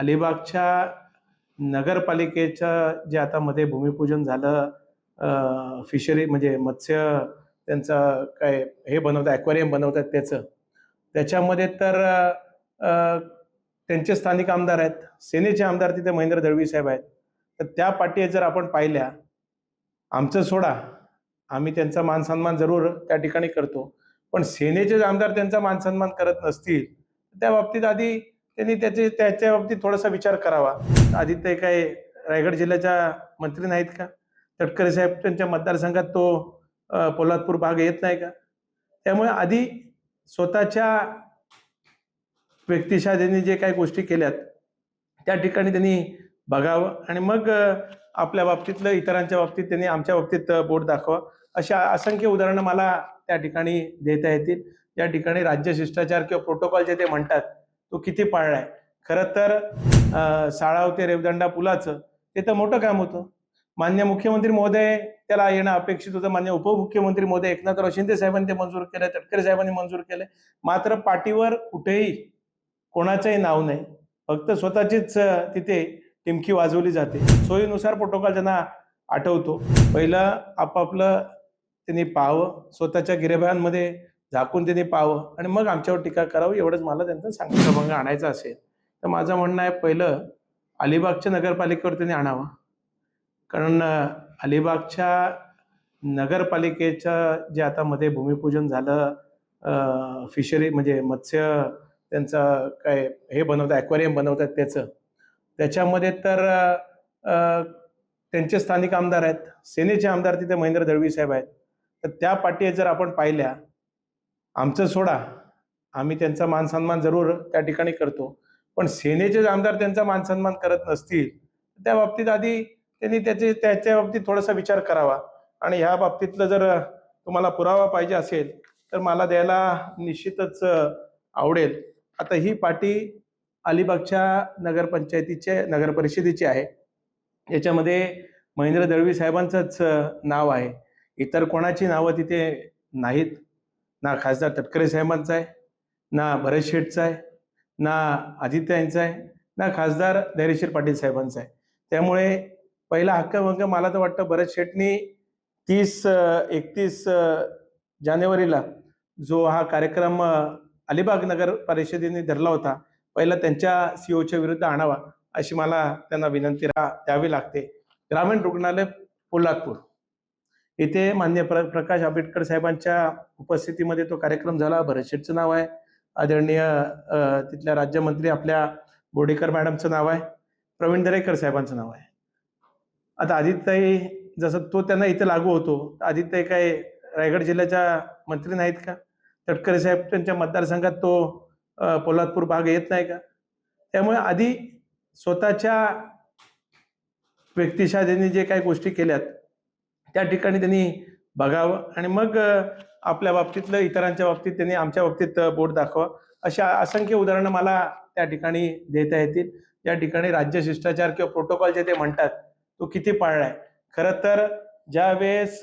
अलिबागच्या नगरपालिकेचं जे आता मध्ये भूमिपूजन झालं फिशरी म्हणजे मत्स्य त्यांचं काय हे बनवतात ॲक्वेरियम बनवतात त्याचं. त्याच्यामध्ये तर त्यांचे स्थानिक आमदार आहेत. सेनेचे आमदार तिथे महेंद्र दळवी साहेब आहेत. तर त्या पाठी जर आपण पाहिल्या आमचं सोडा आम्ही त्यांचा मान सन्मान जरूर त्या ठिकाणी करतो. पण सेनेचे जे आमदार त्यांचा मान सन्मान करत नसतील त्या बाबतीत आधी त्यांनी त्याचे त्याच्या बाबतीत थोडासा विचार करावा. आदित्य काय रायगड जिल्ह्याच्या मंत्री नाहीत का? तटकरे साहेब त्यांच्या मतदारसंघात तो पोलादपूर भाग येत नाही का? त्यामुळे आधी स्वतःच्या व्यक्तिशा त्यांनी जे काही गोष्टी केल्यात त्या ठिकाणी त्यांनी बघावं आणि मग आपल्या बाबतीतलं इतरांच्या बाबतीत त्यांनी आमच्या बाबतीत बोट दाखवा. अशा असंख्य उदाहरणं मला त्या ठिकाणी देता येतील. ज्या ठिकाणी राज्य शिष्टाचार किंवा प्रोटोकॉल जे ते म्हणतात तो किती पाळलाय? खरं तर अ, साळाव ते रेवदंडा पुलाचं ते तर मोठं काम होतं. मान्य मुख्यमंत्री महोदय त्याला येणं अपेक्षित होतं. मान्य उपमुख्यमंत्री महोदय एकनाथराव शिंदे साहेबांनी ते मंजूर केलं तटकरे साहेबांनी मंजूर केलं मात्र पाठीवर कुठेही कोणाचंही नाव नाही. फक्त स्वतःचीच तिथे टिमकी वाजवली जाते. सोयीनुसार प्रोटोकॉल त्यांना आठवतो. पहिलं आपापलं त्यांनी पाहावं. स्वतःच्या गिरेबांमध्ये झाकून त्यांनी पाहावं आणि मग आमच्यावर टीका करावी एवढंच मला त्यांचं सांगितलं भंग आणायचा असेल तर माझं म्हणणं आहे पहिलं अलिबागच्या नगरपालिकेवर त्यांनी आणावं. कारण अलिबागच्या नगरपालिकेच्या जे आता मध्ये भूमिपूजन झालं फिशरी म्हणजे मत्स्य त्यांचं काय हे बनवतात ॲक्वेरियम बनवतात त्याचं. त्याच्यामध्ये तर त्यांचे स्थानिक आमदार आहेत सेनेचे आमदार तिथे महेंद्र दळवी साहेब आहेत. तर त्या पाठी जर आपण पाहिल्या आमचं सोडा. आम्ही त्यांचा मान सन्मान जरूर त्या ठिकाणी करतो. पण सेनेचे आमदार त्यांचा मान सन्मान करत नसतील त्या बाबतीत आधी त्यांनी त्याचे त्याच्या बाबतीत थोडासा विचार करावा. आणि ह्या बाबतीतलं जर तुम्हाला पुरावा पाहिजे असेल तर मला द्यायला निश्चितच आवडेल. आता ही पाटी अलिबागच्या नगरपंचायतीचे नगरपरिषदेची आहे. याच्यामध्ये महेंद्र दळवी साहेबांचंच नाव आहे. इतर कोणाची नावं तिथे नाहीत. ना खासदार तटकरे साहेबांचा आहे ना भरत शेठचा आहे ना आदित्य यांचा आहे ना खासदार धैर्यशीर पाटील साहेबांचा आहे. त्यामुळे पहिला हक्कभंग मला तर वाटतं भरत शेठनी तीस एकतीस जानेवारीला जो हा कार्यक्रम अलिबाग नगर परिषदेने धरला होता पहिला त्यांच्या सीओच्या विरुद्ध आणावा अशी मला त्यांना विनंती द्यावी लागते. ग्रामीण रुग्णालय पोलादपूर. इथे मान्य प्र प्रकाश आंबेडकर साहेबांच्या उपस्थितीमध्ये तो कार्यक्रम झाला. भरतशेठचं नाव आहे. आदरणीय तिथल्या राज्यमंत्री आपल्या बोडेकर मॅडमचं नाव आहे. प्रवीण दरेकर साहेबांचं नाव आहे. आता आदित्यताई जसं तो त्यांना इथे लागू होतो. आदित्यताई काय रायगड जिल्ह्याच्या मंत्री नाहीत का? तटकरे साहेब त्यांच्या मतदारसंघात तो पोलादपूर भाग येत नाही का? त्यामुळे आधी स्वतःच्या व्यक्तिशा त्यांनी जे काही गोष्टी केल्यात त्या ठिकाणी त्यांनी बघावं आणि मग आपल्या बाबतीतलं इतरांच्या बाबतीत त्यांनी आमच्या बाबतीत बोट दाखवा अशा असंख्य उदाहरणं मला त्या ठिकाणी देता येतील. या ठिकाणी राज्य शिष्टाचार किंवा प्रोटोकॉल जे ते म्हणतात तो किती पाळलाय. खरं तर ज्या वेळेस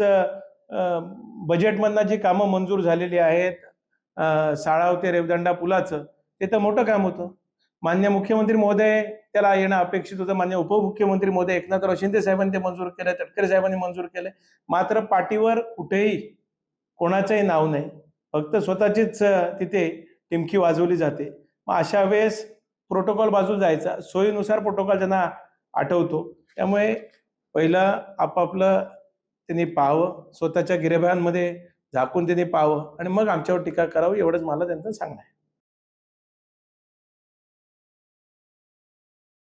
बजेटमधनं जी कामं मंजूर झालेली आहेत अ, साळाव ते रेवदंडा पुलाचं ते तर मोठं काम होतं. मान्य मुख्यमंत्री महोदय त्याला येणं अपेक्षित होतं. मान्य उपमुख्यमंत्री महोदय एकनाथराव शिंदे साहेबांनी ते मंजूर केलं तटकरे साहेबांनी मंजूर केलं मात्र पाठीवर कुठेही कोणाचंही नाव नाही. फक्त स्वतःचीच तिथे टिमकी वाजवली जाते. मग अशा वेळेस प्रोटोकॉल बाजू जायचा. सोयीनुसार प्रोटोकॉल त्यांना आठवतो. त्यामुळे पहिलं आपापलं त्यांनी पाहावं. स्वतःच्या गिरेबांमध्ये झाकून त्यांनी पाहावं. आणि मग आमच्यावर टीका करावी एवढंच मला त्यांचं सांगणं आहे.